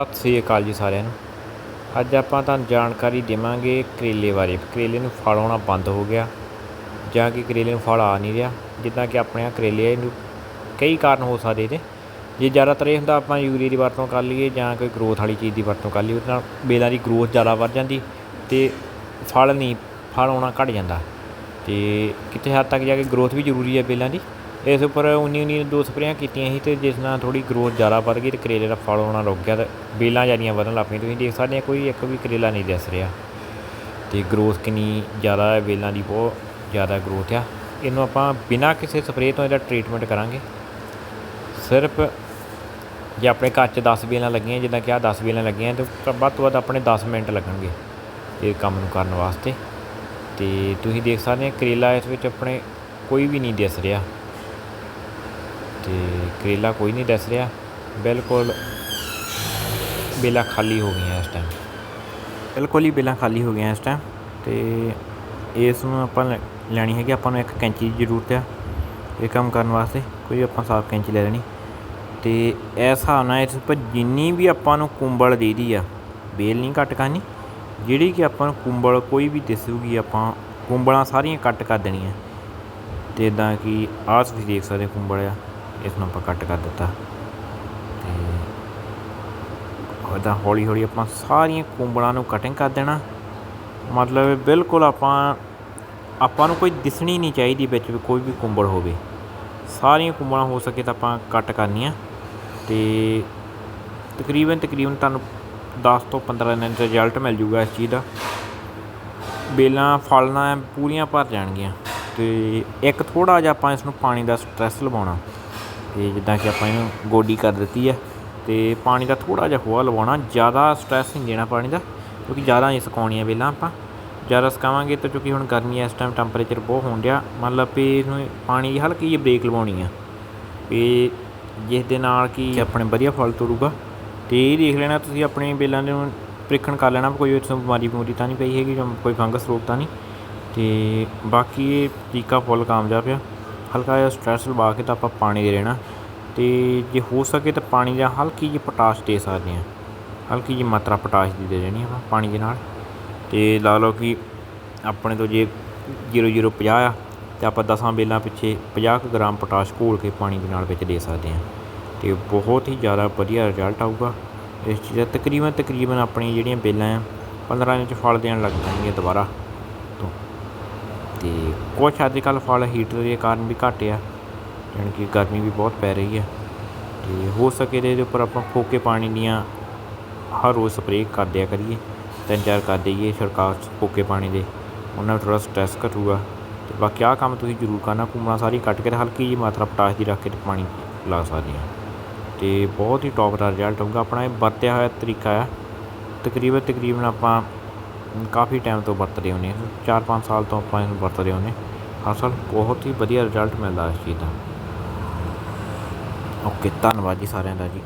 ਸਤਿ ਸ੍ਰੀ ਅਕਾਲ ਜੀ ਸਾਰਿਆਂ ਨੂੰ। ਅੱਜ ਆਪਾਂ ਤੁਹਾਨੂੰ ਜਾਣਕਾਰੀ ਦੇਵਾਂਗੇ ਕਰੇਲੇ ਬਾਰੇ। ਕਰੇਲੇ ਨੂੰ ਫਲ ਆਉਣਾ ਬੰਦ ਹੋ ਗਿਆ ਜਾਂ ਕਿ ਕਰੇਲੇ ਨੂੰ ਫਲ ਆ ਨਹੀਂ ਰਿਹਾ, ਜਿੱਦਾਂ ਕਿ ਆਪਣੇ ਆ ਕਰੇਲੇ ਨੂੰ ਕਈ ਕਾਰਨ ਹੋ ਸਕਦੇ ਇਹਦੇ। ਜੇ ਜ਼ਿਆਦਾਤਰ ਇਹ ਹੁੰਦਾ ਆਪਾਂ ਯੂਰੀਆ ਦੀ ਵਰਤੋਂ ਕਰ ਲਈਏ ਜਾਂ ਕੋਈ ਗਰੋਥ ਵਾਲੀ ਚੀਜ਼ ਦੀ ਵਰਤੋਂ ਕਰ ਲਈਏ, ਉਹਦੇ ਨਾਲ ਬੇਲਾਂ ਦੀ ਗਰੋਥ ਜ਼ਿਆਦਾ ਵੱਧ ਜਾਂਦੀ ਤੇ ਫਲ ਨਹੀਂ, ਫਲ ਆਉਣਾ ਘਟ ਜਾਂਦਾ। ਤੇ ਕਿਤੇ ਹੱਦ ਤੱਕ ਜਾ ਕੇ ਗਰੋਥ ਵੀ ਜ਼ਰੂਰੀ ਹੈ ਬੇਲਾਂ ਦੀ। ਇਸ ਉੱਪਰ ਉਨੀ ਉਨੀ ਦੋ ਸਪਰੇਆਂ ਕੀਤੀਆਂ ਸੀ ਤੇ ਜਿਸ ਨਾਲ ਥੋੜੀ ਗਰੋਥ ਜ਼ਿਆਦਾ ਵੱਧ ਗਈ ਤੇ ਕਰੇਲੇ ਦਾ ਫਲ ਹੋਣਾ ਰੁਕ ਗਿਆ ਤੇ ਬੇਲਾਂ ਜ਼ਿਆਦੀਆਂ ਵਧਣ ਲੱਗ ਪਈਆਂ। ਤੁਸੀਂ ਦੇਖ ਸਕਦੇ ਆ, ਕੋਈ ਇੱਕ ਵੀ ਕਰੇਲਾ ਨਹੀਂ ਦਿਸ ਰਿਹਾ। ਤੇ ਗਰੋਥ ਕਿੰਨੀ ਜ਼ਿਆਦਾ ਹੈ, ਬੇਲਾਂ ਦੀ ਬਹੁਤ ਜ਼ਿਆਦਾ ਗਰੋਥ ਆ। ਇਹਨੂੰ ਆਪਾਂ ਬਿਨਾਂ ਕਿਸੇ ਸਪਰੇਅ ਤੋਂ ਇਹਦਾ ਟ੍ਰੀਟਮੈਂਟ ਕਰਾਂਗੇ। ਸਿਰਫ ਜੇ ਆਪਣੇ ਘਰ 'ਚ 10 ਬੇਲਾਂ ਲੱਗੀਆਂ, ਜਿੱਦਾਂ ਕਿ ਆ 10 ਬੇਲਾਂ ਲੱਗੀਆਂ, ਤੇ ਵੱਧ ਤੋਂ ਵੱਧ ਆਪਣੇ 10 ਮਿੰਟ ਲੱਗਣਗੇ ਇਹ ਕੰਮ ਨੂੰ ਕਰਨ ਵਾਸਤੇ। ਤੇ ਤੁਸੀਂ ਦੇਖ ਸਕਦੇ ਆ, ਕਰੇਲਾ ਇਸ ਵਿੱਚ ਆਪਣੇ ਕੋਈ ਵੀ ਨਹੀਂ ਦਿਸ ਰਿਹਾ। ਤੇ ਕਰੇਲਾ ਕੋਈ ਨਹੀਂ ਦਿਸ ਰਿਹਾ। ਬਿਲਕੁਲ ਬੇਲਾਂ ਖਾਲੀ ਹੋ ਗਈਆਂ ਇਸ ਟਾਈਮ ਬਿਲਕੁਲ ਹੀ ਬੇਲਾਂ ਖਾਲੀ ਹੋ ਗਈਆਂ ਇਸ ਟਾਈਮ ਤੇ ਇਸ ਨੂੰ ਆਪਾਂ ਲੈ- ਲੈਣੀ ਹੈਗੀ ਆਪਾਂ ਨੂੰ ਇੱਕ ਕੈਂਚੀ ਦੀ ਜ਼ਰੂਰਤ ਆ। ਇਹ ਕੰਮ ਕਰਨ ਵਾਸਤੇ ਕੋਈ ਆਪਾਂ ਸਾਫ਼ ਕੈਂਚੀ ਲੈ ਲੈਣੀ। ਤੇ ਇਸ ਹਿਸਾਬ ਨਾਲ ਇਸ ਉੱਪਰ ਜਿੰਨੀ ਵੀ ਆਪਾਂ ਨੂੰ ਕੁੰਬਲ ਦੇਦੀ ਆ, ਬੇਲ ਨਹੀਂ ਕੱਟ ਕਰਨੀ, ਜਿਹੜੀ ਕਿ ਆਪਾਂ ਨੂੰ ਕੁੰਬਲ ਕੋਈ ਵੀ ਦਿਸੂਗੀ, ਆਪਾਂ ਕੁੰਬਲਾਂ ਸਾਰੀਆਂ ਕੱਟ ਕਰ ਦੇਣੀਆਂ। ਤੇ ਇਦਾਂ ਕਿ ਆਹ ਤੁਸੀਂ ਦੇਖ ਸਕਦੇ ਹੋ ਕੁੰਬਲ ਆ। ਇਸ ਨੂੰ ਆਪਾਂ ਕੱਟ ਕਰ ਦਿੱਤਾ। ਤੇ ਉਹਦਾ ਹੌਲੀ ਹੌਲੀ ਆਪਾਂ ਸਾਰੀਆਂ ਕੁੰਬਲਾਂ ਨੂੰ ਕਟਿੰਗ ਕਰ ਦੇਣਾ। ਮਤਲਬ ਬਿਲਕੁਲ ਆਪਾਂ ਆਪਾਂ ਨੂੰ ਕੋਈ ਦਿਸਣੀ ਨਹੀਂ ਚਾਹੀਦੀ ਵਿੱਚ ਕੋਈ ਵੀ ਕੁੰਬਲ ਹੋਵੇ। ਸਾਰੀਆਂ ਕੁੰਬਲਾਂ ਹੋ ਸਕੇ ਤਾਂ ਆਪਾਂ ਕੱਟ ਕਰਨੀਆਂ। ਤੇ ਤਕਰੀਬਨ ਤਕਰੀਬਨ ਤੁਹਾਨੂੰ 10 ਤੋਂ 15 ਦਿਨ ਦਾ ਰਿਜ਼ਲਟ ਮਿਲ ਜੂਗਾ ਇਸ ਚੀਜ਼ ਦਾ। ਬੇਲਾਂ ਫਲਣਾ ਪੂਰੀਆਂ ਭਰ ਜਾਣਗੀਆਂ। ਤੇ ਇੱਕ ਥੋੜਾ ਜਿਹਾ ਆਪਾਂ ਇਸ ਨੂੰ ਪਾਣੀ ਦਾ ਸਟ੍ਰੈਸ ਲਵਾਉਣਾ। ਤੇ ਜਿੱਦਾਂ ਕਿ ਆਪਾਂ ਇਹਨੂੰ ਗੋਡੀ ਕਰ ਦਿੱਤੀ ਹੈ ਤੇ ਪਾਣੀ ਦਾ ਥੋੜਾ ਜਿਹਾ ਹੋਆ ਲਵਾਉਣਾ ਜ਼ਿਆਦਾ ਸਟ੍ਰੈਸ ਨਹੀਂ ਦੇਣਾ ਪਾਣੀ ਦਾ ਕਿਉਂਕਿ ਜ਼ਿਆਦਾ ਨਹੀਂ ਸੁਕਾਉਣੀਆਂ ਬੇਲਾਂ ਆਪਾਂ। ਜ਼ਿਆਦਾ ਸੁਕਾਵਾਂਗੇ ਤਾਂ ਕਿਉਂਕਿ ਹੁਣ ਗਰਮੀ ਇਸ ਟਾਈਮ ਟੈਂਪਰੇਚਰ ਬਹੁਤ ਹੋਣ ਡਿਆ ਮਤਲਬ ਵੀ ਇਹਨੂੰ ਪਾਣੀ ਦੀ ਹਲਕੀ ਜਿਹੀ ਬ੍ਰੇਕ ਲਵਾਉਣੀ ਆ। ਵੀ ਜਿਸ ਦੇ ਨਾਲ ਕਿ ਆਪਣੇ ਵਧੀਆ ਫਲ ਤੋਰੂਗਾ। ਤੇ ਇਹ ਦੇਖ ਲੈਣਾ ਤੁਸੀਂ ਆਪਣੀ ਬੇਲਾਂ ਦੇ ਨੂੰ ਪ੍ਰੀਖਣ ਕਰ ਲੈਣਾ ਕੋਈ ਇਸ ਬਿਮਾਰੀ ਬਮੂਰੀ ਤਾਂ ਨਹੀਂ ਪਈ ਹੈਗੀ ਜਾਂ ਕੋਈ ਫੰਗਸ ਰੋਗ ਤਾਂ ਨਹੀਂ। ਤੇ ਬਾਕੀ ਇਹ ਤਰੀਕਾ ਫੁੱਲ ਕਾਮਯਾਬ ਆ। ਹਲਕਾ ਜਿਹਾ ਸਟ੍ਰੈਸ ਲਵਾ ਕੇ ਤਾਂ ਆਪਾਂ ਪਾਣੀ ਦੇ ਰਹਿਣਾ ਅਤੇ ਜੇ ਹੋ ਸਕੇ ਤਾਂ ਪਾਣੀ ਜਾਂ ਹਲਕੀ ਜਿਹੀ ਪੋਟਾਸ਼ ਦੇ ਸਕਦੇ ਹਾਂ। ਹਲਕੀ ਜਿਹੀ ਮਾਤਰਾ ਪੋਟਾਸ਼ ਦੀ ਦੇ ਦੇਣੀ ਆਪਾਂ ਪਾਣੀ ਦੇ ਨਾਲ। ਅਤੇ ਲਾ ਲਓ ਕਿ ਆਪਣੇ ਤੋਂ ਜੇ 0050 ਆ, ਤੇ ਆਪਾਂ 10 ਬੇਲਾਂ ਪਿੱਛੇ 50 ਕੁ ਗ੍ਰਾਮ ਪੋਟਾਸ਼ ਘੋਲ ਕੇ ਪਾਣੀ ਦੇ ਨਾਲ ਵਿੱਚ ਦੇ ਸਕਦੇ ਹਾਂ। ਅਤੇ ਬਹੁਤ ਹੀ ਜ਼ਿਆਦਾ ਵਧੀਆ ਰਿਜ਼ਲਟ ਆਊਗਾ। ਇਸ ਚੀਜ਼ ਦਾ ਤਕਰੀਬਨ ਤਕਰੀਬਨ ਆਪਣੀ ਜਿਹੜੀਆਂ ਬੇਲਾਂ ਆ 15 ਇੰਚ ਫਲ ਦੇਣ ਲੱਗ ਜਾਣਗੀਆਂ ਦੁਬਾਰਾ। ਅਤੇ ਕੁਛ ਅੱਜ ਕੱਲ੍ਹ ਫਲ ਹੀਟਰ ਦੇ ਕਾਰਨ ਵੀ ਘੱਟ ਆ, ਜਾਣੀ ਕਿ ਗਰਮੀ ਵੀ ਬਹੁਤ ਪੈ ਰਹੀ ਹੈ ਅਤੇ ਹੋ ਸਕੇ ਤਾਂ ਇਹਦੇ ਉੱਪਰ ਆਪਾਂ ਫੋਕੇ ਪਾਣੀ ਦੀਆਂ ਹਰ ਰੋਜ਼ ਸਪਰੇਅ ਕਰ ਦਿਆ ਕਰੀਏ, ਤਿੰਨ ਚਾਰ ਕਰ ਦਈਏ ਛਿੜਕਾਅ ਫੋਕੇ ਪਾਣੀ ਦੇ, ਉਹਨਾਂ ਨਾਲ ਥੋੜ੍ਹਾ ਸਟ੍ਰੈਸ ਘਟੂਗਾ। ਅਤੇ ਬਾਕੀ ਆਹ ਕੰਮ ਤੁਸੀਂ ਜ਼ਰੂਰ ਕਰਨਾ ਘੁੰਮਣਾ ਸਾਰੀ ਕੱਟ ਕੇ ਤੇ ਹਲਕੀ ਜਿਹੀ ਮਾਤਰਾ ਪਟਾਸ਼ ਦੀ ਰੱਖ ਕੇ ਪਾਣੀ ਲਾ ਸਕਦੇ ਹਾਂ ਅਤੇ ਬਹੁਤ ਹੀ ਟੌਪ ਦਾ ਰਿਜ਼ਲਟ ਹੋਊਗਾ, ਆਪਣਾ ਇਹ ਵਰਤਿਆ ਹੋਇਆ ਤਰੀਕਾ ਆ। ਤਕਰੀਬਨ ਤਕਰੀਬਨ ਆਪਾਂ ਕਾਫੀ ਟਾਈਮ ਤੋਂ ਵਰਤਦੇ ਹੁੰਦੇ ਹਾਂ 4-5 ਸਾਲ ਤੋਂ ਆਪਾਂ ਇਹਨੂੰ ਰਹੇ ਹੁੰਦੇ ਹਰ ਸਾਲ ਬਹੁਤ ਹੀ ਵਧੀਆ ਰਿਜ਼ਲਟ ਮਿਲਦਾ ਇਸ ਚੀਜ਼ ਦਾ। ਓਕੇ ਧੰਨਵਾਦ ਜੀ ਸਾਰਿਆਂ ਦਾ ਜੀ।